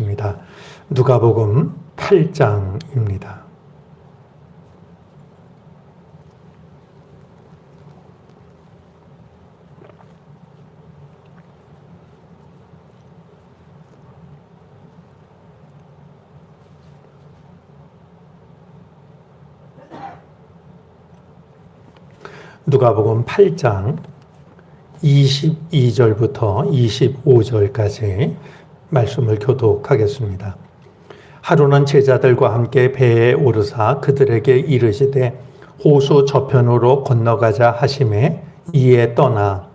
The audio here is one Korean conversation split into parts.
입니다. 누가복음 8장입니다. 누가복음 8장 22절부터 25절까지 말씀을 교독하겠습니다. 하루는 제자들과 함께 배에 오르사 그들에게 이르시되 호수 저편으로 건너가자 하심에 이에 떠나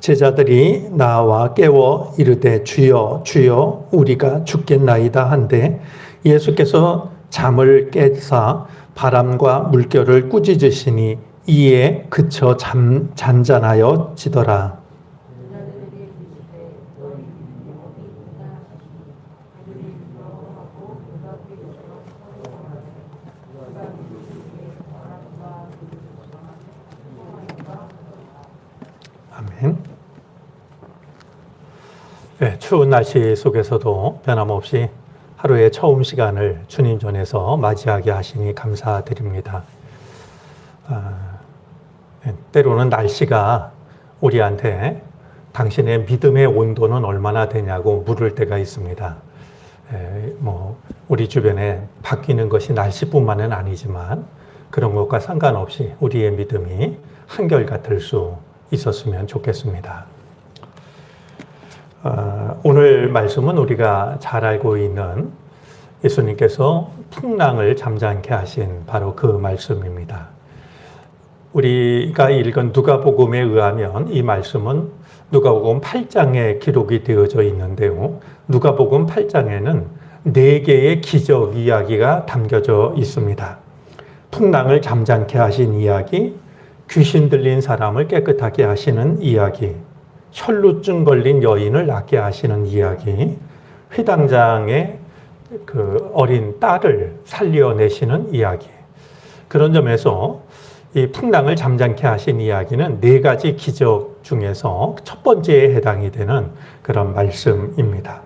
제자들이 나와 깨워 이르되 주여 주여 우리가 죽겠나이다 한데 예수께서 잠을 깨사 바람과 물결을 꾸짖으시니 이에 그쳐 잠, 잔잔하여 지더라. 네, 추운 날씨 속에서도 변함없이 하루의 처음 시간을 주님 전에서 맞이하게 하시니 감사드립니다. 아, 네, 때로는 날씨가 우리한테 당신의 믿음의 온도는 얼마나 되냐고 물을 때가 있습니다. 에, 뭐 우리 주변에 바뀌는 것이 날씨뿐만은 아니지만 그런 것과 상관없이 우리의 믿음이 한결 같을 수 있었으면 좋겠습니다. 어, 오늘 말씀은 우리가 잘 알고 있는 예수님께서 풍랑을 잠잠케 하신 바로 그 말씀입니다. 우리가 읽은 누가복음에 의하면 이 말씀은 누가복음 8장에 기록이 되어져 있는데요. 누가복음 8장에는 네 개의 기적 이야기가 담겨져 있습니다. 풍랑을 잠잠케 하신 이야기, 귀신 들린 사람을 깨끗하게 하시는 이야기, 혈루증 걸린 여인을 낫게 하시는 이야기, 회당장의 그 어린 딸을 살려내시는 이야기. 그런 점에서 이 풍랑을 잠잠케 하신 이야기는 네 가지 기적 중에서 첫 번째에 해당이 되는 그런 말씀입니다.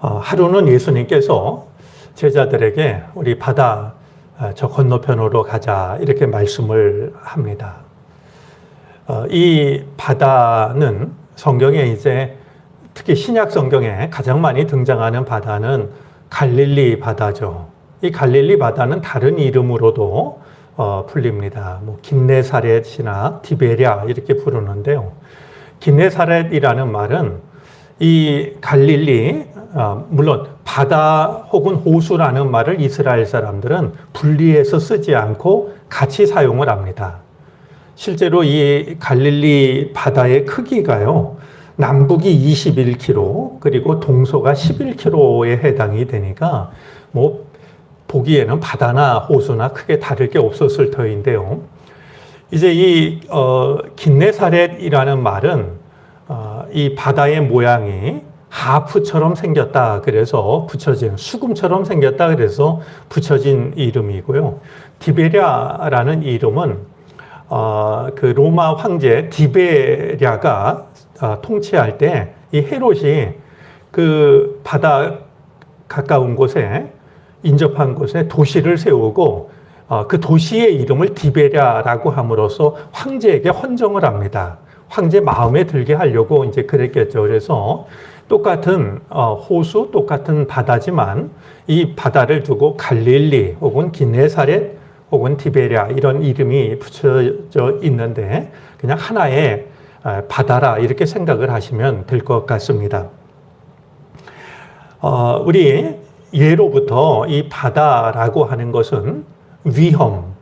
어, 하루는 예수님께서 제자들에게 우리 바다 어, 저 건너편으로 가자 이렇게 말씀을 합니다. 어, 이 바다는 성경에 이제 특히 신약 성경에 가장 많이 등장하는 바다는 갈릴리 바다죠. 이 갈릴리 바다는 다른 이름으로도 어, 불립니다. 뭐 긴네사렛이나 디베랴 이렇게 부르는데요. 긴네사렛이라는 말은 이 갈릴리 어, 물론 바다 혹은 호수라는 말을 이스라엘 사람들은 분리해서 쓰지 않고 같이 사용을 합니다. 실제로 이 갈릴리 바다의 크기가요. 남북이 21km 그리고 동서가 11km에 해당이 되니까 뭐 보기에는 바다나 호수나 크게 다를 게 없었을 터인데요. 이제 이 어, 긴네사렛이라는 말은 어, 이 바다의 모양이 하프처럼 생겼다 그래서 붙여진 수금처럼 생겼다 그래서 붙여진 이름이고요. 디베랴라는 이름은 어, 그 로마 황제 디베랴가 어, 통치할 때 이 헤롯이 그 바다 가까운 곳에 인접한 곳에 도시를 세우고 어, 그 도시의 이름을 디베랴라고 함으로써 황제에게 헌정을 합니다. 황제 마음에 들게 하려고 이제 그랬겠죠. 그래서 똑같은 어, 호수, 똑같은 바다지만 이 바다를 두고 갈릴리 혹은 기네사렛 혹은 디베랴 이런 이름이 붙여져 있는데 그냥 하나의 어, 바다라 이렇게 생각을 하시면 될 것 같습니다. 어, 우리 예로부터 이 바다라고 하는 것은 위험,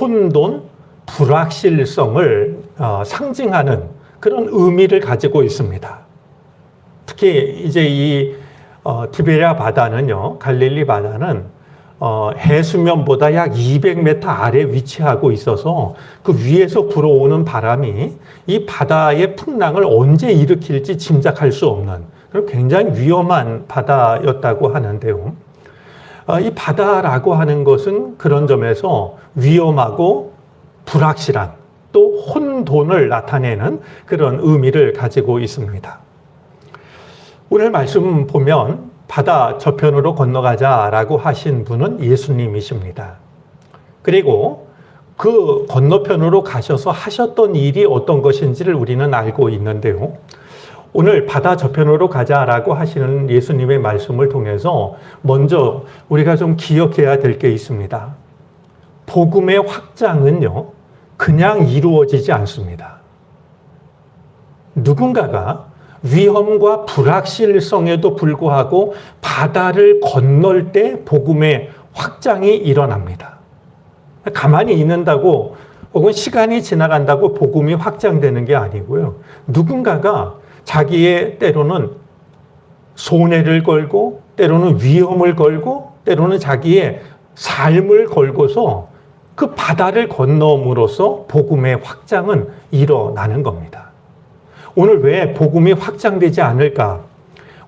혼돈, 불확실성을 어, 상징하는 그런 의미를 가지고 있습니다. 특히 이제 이 어, 티베리아 바다는요, 갈릴리 바다는 어, 해수면보다 약 200m 아래 위치하고 있어서 그 위에서 불어오는 바람이 이 바다의 풍랑을 언제 일으킬지 짐작할 수 없는 굉장히 위험한 바다였다고 하는데요. 어, 이 바다라고 하는 것은 그런 점에서 위험하고 불확실한 또 혼돈을 나타내는 그런 의미를 가지고 있습니다. 오늘 말씀 보면 바다 저편으로 건너가자라고 하신 분은 예수님이십니다. 그리고 그 건너편으로 가셔서 하셨던 일이 어떤 것인지를 우리는 알고 있는데요. 오늘 바다 저편으로 가자라고 하시는 예수님의 말씀을 통해서 먼저 우리가 좀 기억해야 될 게 있습니다. 복음의 확장은요, 그냥 이루어지지 않습니다. 누군가가 위험과 불확실성에도 불구하고 바다를 건널 때 복음의 확장이 일어납니다. 가만히 있는다고 혹은 시간이 지나간다고 복음이 확장되는 게 아니고요. 누군가가 자기의 때로는 손해를 걸고 때로는 위험을 걸고 때로는 자기의 삶을 걸고서 그 바다를 건너므로써 복음의 확장은 일어나는 겁니다. 오늘 왜 복음이 확장되지 않을까?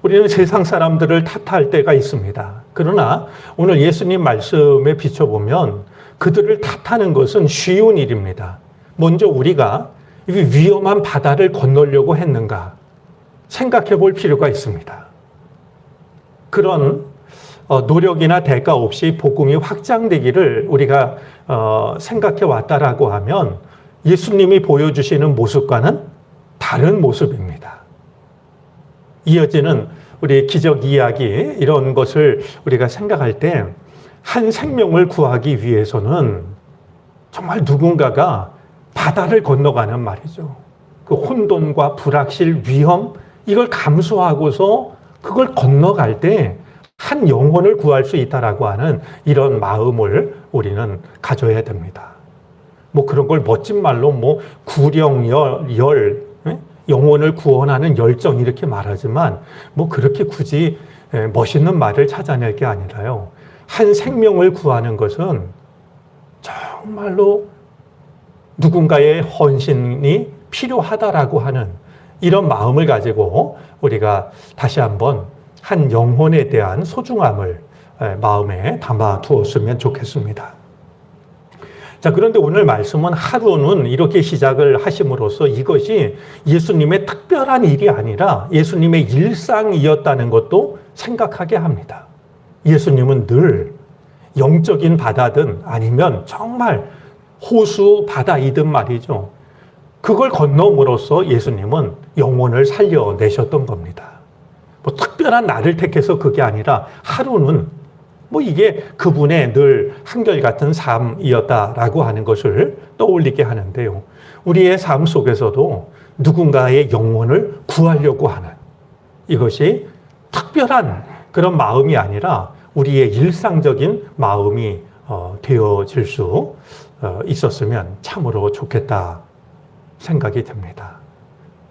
우리는 세상 사람들을 탓할 때가 있습니다. 그러나 오늘 예수님 말씀에 비춰보면 그들을 탓하는 것은 쉬운 일입니다. 먼저 우리가 이 위험한 바다를 건너려고 했는가 생각해 볼 필요가 있습니다. 그런 어, 노력이나 대가 없이 복음이 확장되기를 우리가 어, 생각해 왔다라고 하면 예수님이 보여주시는 모습과는 다른 모습입니다. 이어지는 우리 기적 이야기 이런 것을 우리가 생각할 때 한 생명을 구하기 위해서는 정말 누군가가 바다를 건너가는 말이죠. 그 혼돈과 불확실, 위험 이걸 감수하고서 그걸 건너갈 때 한 영혼을 구할 수 있다라고 하는 이런 마음을 우리는 가져야 됩니다. 뭐 그런 걸 멋진 말로 뭐 구령열 열 예? 영혼을 구원하는 열정 이렇게 말하지만 뭐 그렇게 굳이 예, 멋있는 말을 찾아낼 게 아니라요. 한 생명을 구하는 것은 정말로 누군가의 헌신이 필요하다라고 하는 이런 마음을 가지고 우리가 다시 한번 한 영혼에 대한 소중함을 마음에 담아 두었으면 좋겠습니다. 자, 그런데 오늘 말씀은 하루는 이렇게 시작을 하심으로써 이것이 예수님의 특별한 일이 아니라 예수님의 일상이었다는 것도 생각하게 합니다. 예수님은 늘 영적인 바다든 아니면 정말 호수 바다이든 말이죠. 그걸 건너므로써 예수님은 영혼을 살려내셨던 겁니다. 뭐 특별한 날을 택해서 그게 아니라 하루는 뭐 이게 그분의 늘 한결같은 삶이었다라고 하는 것을 떠올리게 하는데요. 우리의 삶 속에서도 누군가의 영혼을 구하려고 하는 이것이 특별한 그런 마음이 아니라 우리의 일상적인 마음이 어, 되어질 수 어, 있었으면 참으로 좋겠다 생각이 듭니다.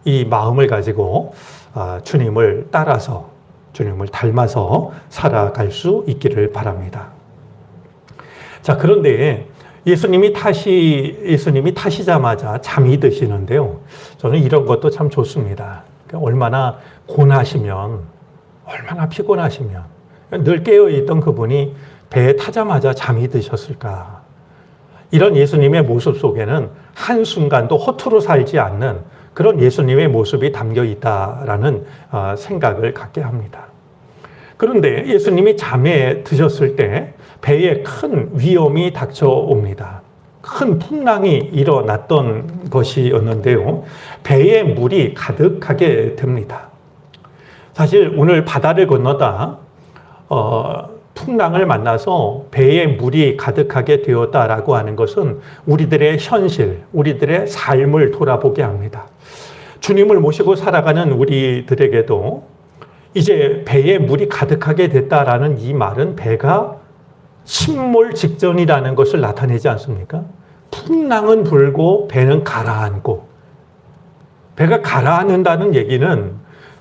이 마음을 가지고 아, 주님을 따라서 주님을 닮아서 살아갈 수 있기를 바랍니다. 자, 그런데 예수님이 타시, 예수님이 타시자마자 잠이 드시는데요. 저는 이런 것도 참 좋습니다. 그러니까 얼마나 고나시면, 얼마나 피곤하시면, 늘 깨어있던 그분이 배에 타자마자 잠이 드셨을까. 이런 예수님의 모습 속에는 한순간도 허투루 살지 않는 그런 예수님의 모습이 담겨 있다라는 어, 생각을 갖게 합니다. 그런데 예수님이 잠에 드셨을 때 배에 큰 위험이 닥쳐옵니다. 큰 풍랑이 일어났던 것이었는데요. 배에 물이 가득하게 됩니다. 사실 오늘 바다를 건너다 어, 풍랑을 만나서 배에 물이 가득하게 되었다라고 하는 것은 우리들의 현실, 우리들의 삶을 돌아보게 합니다. 주님을 모시고 살아가는 우리들에게도 이제 배에 물이 가득하게 됐다라는 이 말은 배가 침몰 직전이라는 것을 나타내지 않습니까? 풍랑은 불고 배는 가라앉고 배가 가라앉는다는 얘기는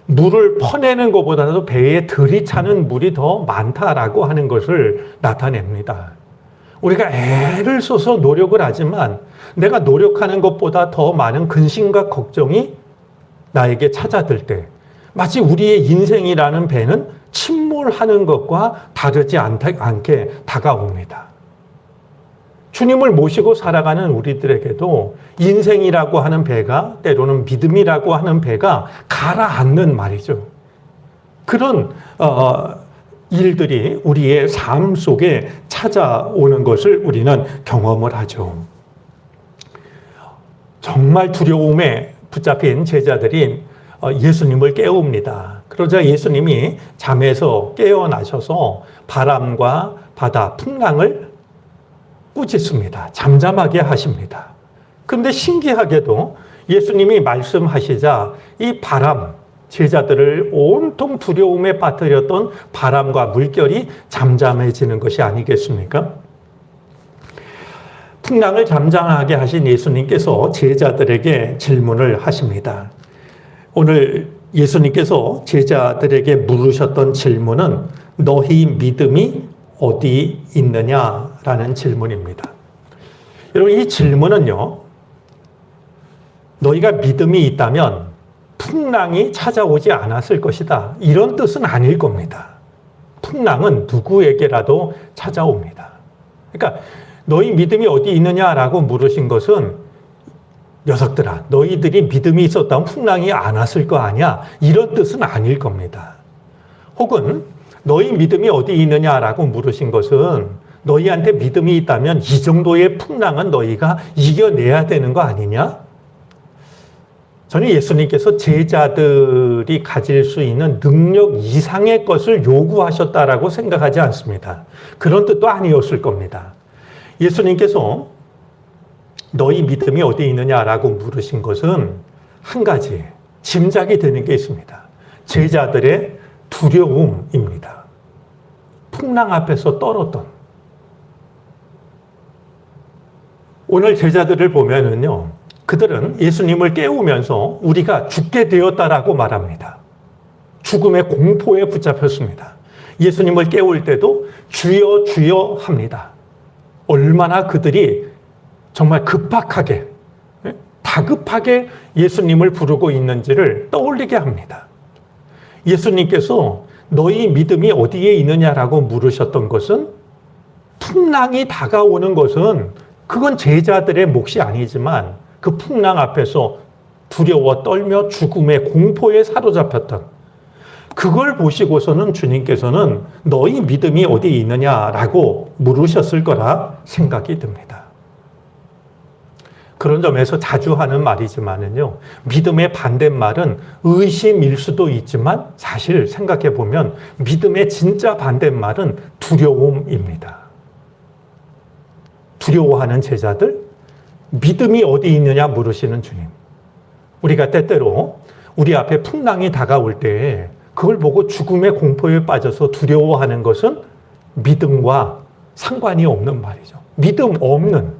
물을 퍼내는 것보다도 배에 들이 차는 물이 더 많다라고 하는 것을 나타냅니다. 우리가 애를 써서 노력을 하지만 내가 노력하는 것보다 더 많은 근심과 걱정이 나에게 찾아들 때 마치 우리의 인생이라는 배는 침몰하는 것과 다르지 않게 다가옵니다. 주님을 모시고 살아가는 우리들에게도 인생이라고 하는 배가 때로는 믿음이라고 하는 배가 가라앉는 말이죠. 그런 어, 일들이 우리의 삶 속에 찾아오는 것을 우리는 경험을 하죠. 정말 두려움에 붙잡힌 제자들이 어, 예수님을 깨웁니다. 그러자 예수님이 잠에서 깨어나셔서 바람과 바다, 풍랑을 꾸짖습니다. 잠잠하게 하십니다. 그런데 신기하게도 예수님이 말씀하시자 이 바람, 제자들을 온통 두려움에 빠뜨렸던 바람과 물결이 잠잠해지는 것이 아니겠습니까? 풍랑을 잠잠하게 하신 예수님께서 제자들에게 질문을 하십니다. 오늘 예수님께서 제자들에게 물으셨던 질문은 너희 믿음이 어디 있느냐라는 질문입니다. 여러분 이 질문은요. 너희가 믿음이 있다면 풍랑이 찾아오지 않았을 것이다. 이런 뜻은 아닐 겁니다. 풍랑은 누구에게라도 찾아옵니다. 그러니까 너희 믿음이 어디 있느냐라고 물으신 것은 녀석들아, 너희들이 믿음이 있었다면 풍랑이 안 왔을 거 아니야? 이런 뜻은 아닐 겁니다. 혹은 너희 믿음이 어디 있느냐라고 물으신 것은 너희한테 믿음이 있다면 이 정도의 풍랑은 너희가 이겨내야 되는 거 아니냐? 저는 예수님께서 제자들이 가질 수 있는 능력 이상의 것을 요구하셨다라고 생각하지 않습니다. 그런 뜻도 아니었을 겁니다. 예수님께서 너희 믿음이 어디 있느냐라고 물으신 것은 한 가지 짐작이 되는 게 있습니다. 제자들의 두려움입니다. 풍랑 앞에서 떨었던 오늘 제자들을 보면은요. 그들은 예수님을 깨우면서 우리가 죽게 되었다라고 말합니다. 죽음의 공포에 붙잡혔습니다. 예수님을 깨울 때도 주여 주여 합니다. 얼마나 그들이 정말 급박하게, 예? 다급하게 예수님을 부르고 있는지를 떠올리게 합니다. 예수님께서 너희 믿음이 어디에 있느냐라고 물으셨던 것은 풍랑이 다가오는 것은 그건 제자들의 몫이 아니지만 그 풍랑 앞에서 두려워 떨며 죽음의 공포에 사로잡혔던 그걸 보시고서는 주님께서는 너희 믿음이 어디 있느냐라고 물으셨을 거라 생각이 듭니다. 그런 점에서 자주 하는 말이지만은요, 믿음의 반대말은 의심일 수도 있지만 사실 생각해 보면 믿음의 진짜 반대말은 두려움입니다. 두려워하는 제자들, 믿음이 어디 있느냐 물으시는 주님. 우리가 때때로 우리 앞에 풍랑이 다가올 때 그걸 보고 죽음의 공포에 빠져서 두려워하는 것은 믿음과 상관이 없는 말이죠. 믿음 없는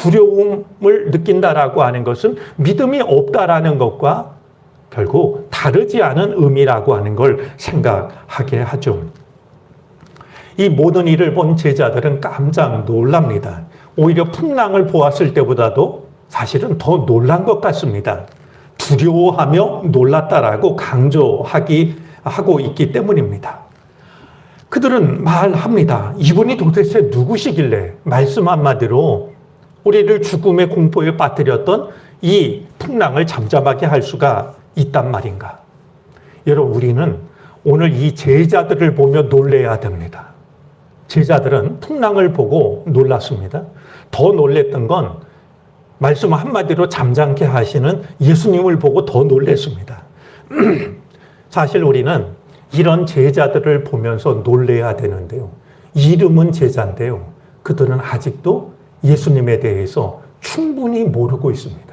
두려움을 느낀다라고 하는 것은 믿음이 없다라는 것과 결국 다르지 않은 의미라고 하는 걸 생각하게 하죠. 이 모든 일을 본 제자들은 깜짝 놀랍니다. 오히려 풍랑을 보았을 때보다도 사실은 더 놀란 것 같습니다. 두려워하며 놀랐다라고 강조하기 하고 있기 때문입니다. 그들은 말합니다. 이분이 도대체 누구시길래 말씀 한마디로 우리를 죽음의 공포에 빠뜨렸던 이 풍랑을 잠잠하게 할 수가 있단 말인가? 여러분, 우리는 오늘 이 제자들을 보며 놀래야 됩니다. 제자들은 풍랑을 보고 놀랐습니다. 더 놀랬던 건 말씀 한마디로 잠잠케 하시는 예수님을 보고 더 놀랬습니다. 사실 우리는 이런 제자들을 보면서 놀래야 되는데요. 이름은 제자인데요. 그들은 아직도 예수님에 대해서 충분히 모르고 있습니다.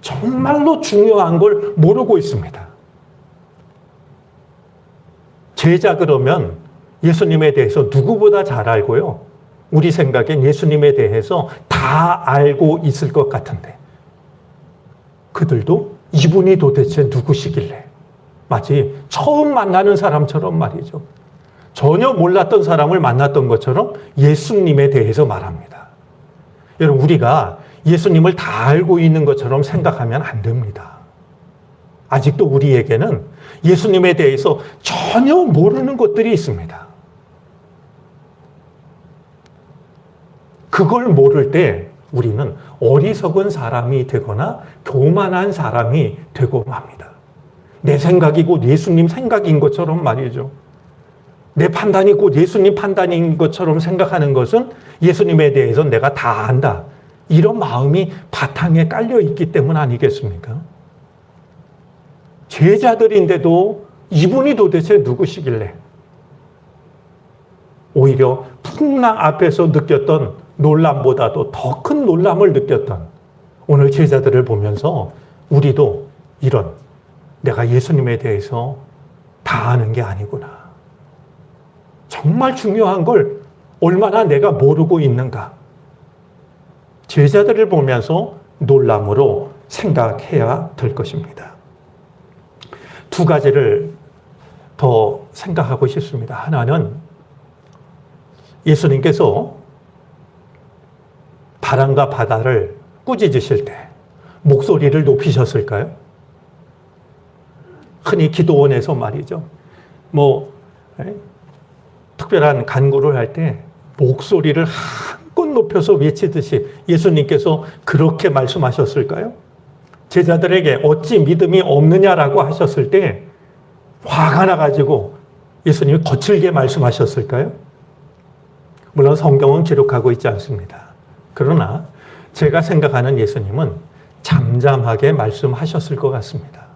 정말로 중요한 걸 모르고 있습니다. 제자 그러면 예수님에 대해서 누구보다 잘 알고요. 우리 생각엔 예수님에 대해서 다 알고 있을 것 같은데 그들도 이분이 도대체 누구시길래 마치 처음 만나는 사람처럼 말이죠. 전혀 몰랐던 사람을 만났던 것처럼 예수님에 대해서 말합니다. 여러분, 우리가 예수님을 다 알고 있는 것처럼 생각하면 안 됩니다. 아직도 우리에게는 예수님에 대해서 전혀 모르는 것들이 있습니다. 그걸 모를 때 우리는 어리석은 사람이 되거나 교만한 사람이 되고 맙니다. 내 생각이고 예수님 생각인 것처럼 말이죠. 내 판단이 곧 예수님 판단인 것처럼 생각하는 것은 예수님에 대해서 내가 다 안다. 이런 마음이 바탕에 깔려 있기 때문 아니겠습니까? 제자들인데도 이분이 도대체 누구시길래 오히려 풍랑 앞에서 느꼈던 놀람보다도 더큰 놀람을 느꼈던 오늘 제자들을 보면서 우리도 이런 내가 예수님에 대해서 다 아는 게 아니구나. 정말 중요한 걸 얼마나 내가 모르고 있는가. 제자들을 보면서 놀람으로 생각해야 될 것입니다. 두 가지를 더 생각하고 싶습니다. 하나는 예수님께서 바람과 바다를 꾸짖으실 때 목소리를 높이셨을까요? 흔히 기도원에서 말이죠. 뭐 에? 특별한 간구를 할 때 목소리를 한껏 높여서 외치듯이 예수님께서 그렇게 말씀하셨을까요? 제자들에게 어찌 믿음이 없느냐라고 하셨을 때 화가 나가지고 예수님이 거칠게 말씀하셨을까요? 물론 성경은 기록하고 있지 않습니다. 그러나 제가 생각하는 예수님은 잠잠하게 말씀하셨을 것 같습니다.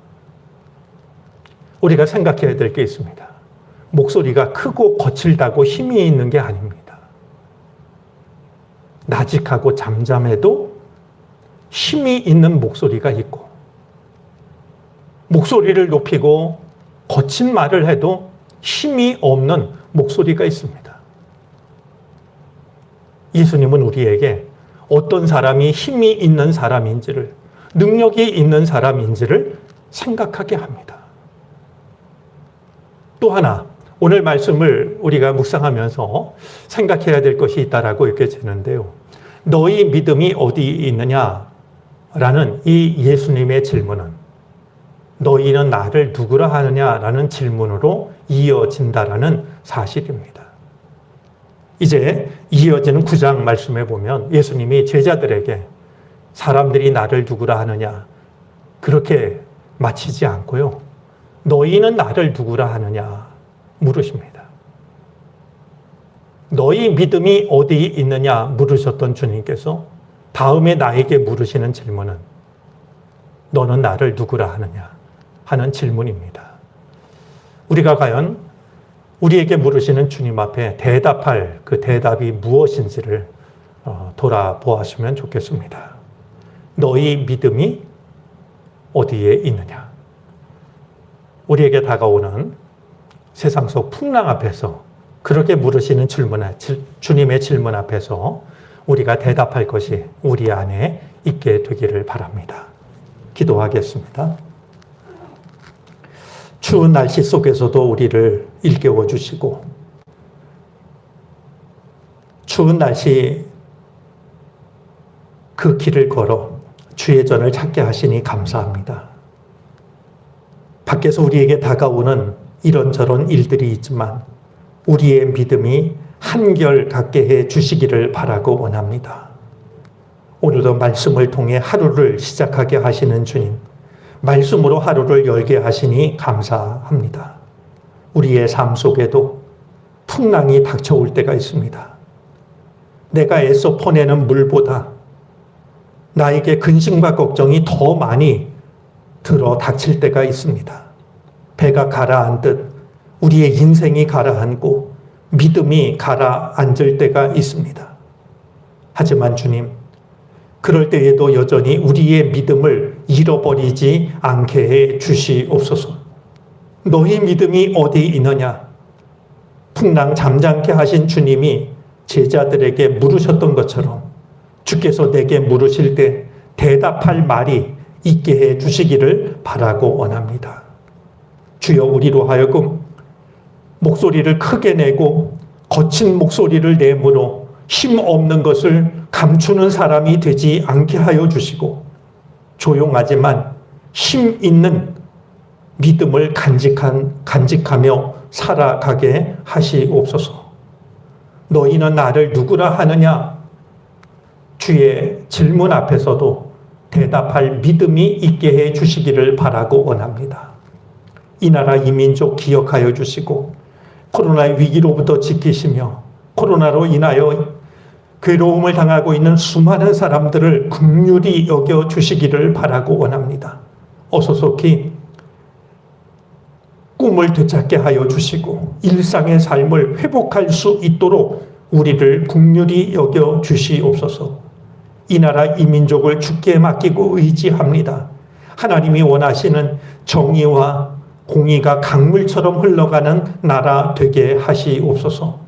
우리가 생각해야 될 게 있습니다. 목소리가 크고 거칠다고 힘이 있는 게 아닙니다. 나직하고 잠잠해도 힘이 있는 목소리가 있고, 목소리를 높이고 거친 말을 해도 힘이 없는 목소리가 있습니다. 예수님은 우리에게 어떤 사람이 힘이 있는 사람인지를, 능력이 있는 사람인지를 생각하게 합니다. 또 하나, 오늘 말씀을 우리가 묵상하면서 생각해야 될 것이 있다라고 되는데요. 너희 믿음이 어디 있느냐? 라는 이 예수님의 질문은 너희는 나를 누구라 하느냐라는 질문으로 이어진다라는 사실입니다. 이제 이어지는 구장 말씀에 보면 예수님이 제자들에게 사람들이 나를 누구라 하느냐 그렇게 마치지 않고요. 너희는 나를 누구라 하느냐 물으십니다. 너희 믿음이 어디 있느냐 물으셨던 주님께서 다음에 나에게 물으시는 질문은 너는 나를 누구라 하느냐 하는 질문입니다. 우리가 과연 우리에게 물으시는 주님 앞에 대답할 그 대답이 무엇인지를 어, 돌아보았으면 좋겠습니다. 너희 믿음이 어디에 있느냐? 우리에게 다가오는 세상 속 풍랑 앞에서 그렇게 물으시는 질문에 주님의 질문 앞에서 우리가 대답할 것이 우리 안에 있게 되기를 바랍니다. 기도하겠습니다. 추운 날씨 속에서도 우리를 일깨워 주시고 추운 날씨 그 길을 걸어 주의 전을 찾게 하시니 감사합니다. 밖에서 우리에게 다가오는 이런저런 일들이 있지만 우리의 믿음이 한결 갖게 해 주시기를 바라고 원합니다. 오늘도 말씀을 통해 하루를 시작하게 하시는 주님, 말씀으로 하루를 열게 하시니 감사합니다. 우리의 삶 속에도 풍랑이 닥쳐올 때가 있습니다. 내가 애써 퍼내는 물보다 나에게 근심과 걱정이 더 많이 들어 닥칠 때가 있습니다. 배가 가라앉듯 우리의 인생이 가라앉고 믿음이 가라앉을 때가 있습니다. 하지만 주님, 그럴 때에도 여전히 우리의 믿음을 잃어버리지 않게 해 주시옵소서. 너희 믿음이 어디 있느냐? 풍랑 잠잠케 하신 주님이 제자들에게 물으셨던 것처럼 주께서 내게 물으실 때 대답할 말이 있게 해 주시기를 바라고 원합니다. 주여 우리로 하여금 목소리를 크게 내고 거친 목소리를 내므로 힘 없는 것을 감추는 사람이 되지 않게 하여 주시고 조용하지만 힘 있는 믿음을 간직한 간직하며 살아가게 하시옵소서. 너희는 나를 누구라 하느냐? 주의 질문 앞에서도 대답할 믿음이 있게 해 주시기를 바라고 원합니다. 이 나라 이 민족 기억하여 주시고 코로나의 위기로부터 지키시며 코로나로 인하여 괴로움을 당하고 있는 수많은 사람들을 긍휼히 여겨 주시기를 바라고 원합니다. 어소속히 꿈을 되찾게 하여 주시고 일상의 삶을 회복할 수 있도록 우리를 긍휼히 여겨 주시옵소서. 이 나라 이 민족을 주께 맡기고 의지합니다. 하나님이 원하시는 정의와 공의가 강물처럼 흘러가는 나라 되게 하시옵소서.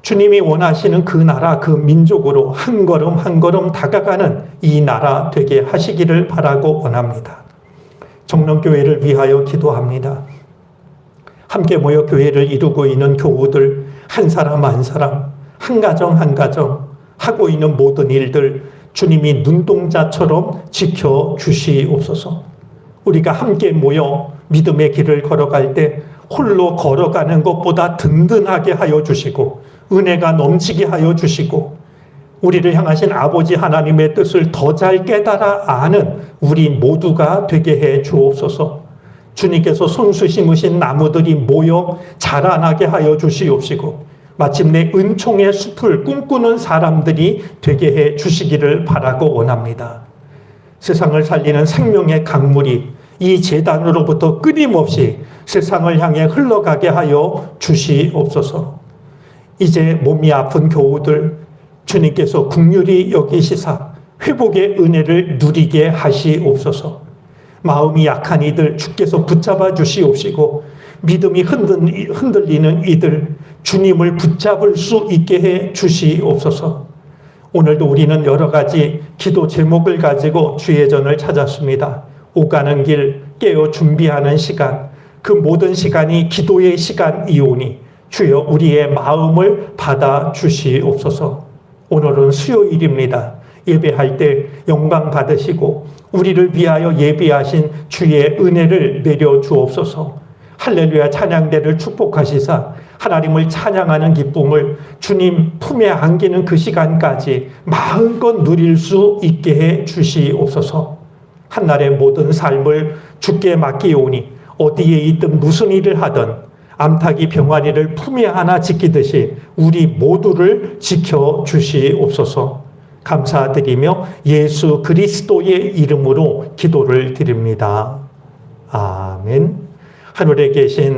주님이 원하시는 그 나라, 그 민족으로 한 걸음 한 걸음 다가가는 이 나라 되게 하시기를 바라고 원합니다. 정론교회를 위하여 기도합니다. 함께 모여 교회를 이루고 있는 교우들, 한 사람 한 사람, 한 가정 한 가정, 하고 있는 모든 일들, 주님이 눈동자처럼 지켜 주시옵소서. 우리가 함께 모여 믿음의 길을 걸어갈 때 홀로 걸어가는 것보다 든든하게 하여 주시고 은혜가 넘치게 하여 주시고 우리를 향하신 아버지 하나님의 뜻을 더 잘 깨달아 아는 우리 모두가 되게 해 주옵소서. 주님께서 손수 심으신 나무들이 모여 자라나게 하여 주시옵시고 마침내 은총의 숲을 꿈꾸는 사람들이 되게 해 주시기를 바라고 원합니다. 세상을 살리는 생명의 강물이 이 재단으로부터 끊임없이 세상을 향해 흘러가게 하여 주시옵소서. 이제 몸이 아픈 교우들 주님께서 국률이 여기시사 회복의 은혜를 누리게 하시옵소서. 마음이 약한 이들 주께서 붙잡아 주시옵시고 믿음이 흔들리는 이들 주님을 붙잡을 수 있게 해 주시옵소서. 오늘도 우리는 여러 가지 기도 제목을 가지고 주의 전을 찾았습니다. 오가는 길 깨어 준비하는 시간, 그 모든 시간이 기도의 시간이오니 주여 우리의 마음을 받아 주시옵소서. 오늘은 수요일입니다. 예배할 때 영광 받으시고 우리를 위하여 예비하신 주의 은혜를 내려 주옵소서. 할렐루야 찬양대를 축복하시사 하나님을 찬양하는 기쁨을 주님 품에 안기는 그 시간까지 마음껏 누릴 수 있게 해 주시옵소서. 한날의 모든 삶을 주께 맡기오니 어디에 있든 무슨 일을 하든 암탉이 병아리를 품에 하나 지키듯이 우리 모두를 지켜 주시옵소서. 감사드리며 예수 그리스도의 이름으로 기도를 드립니다. 아멘. 하늘에 계신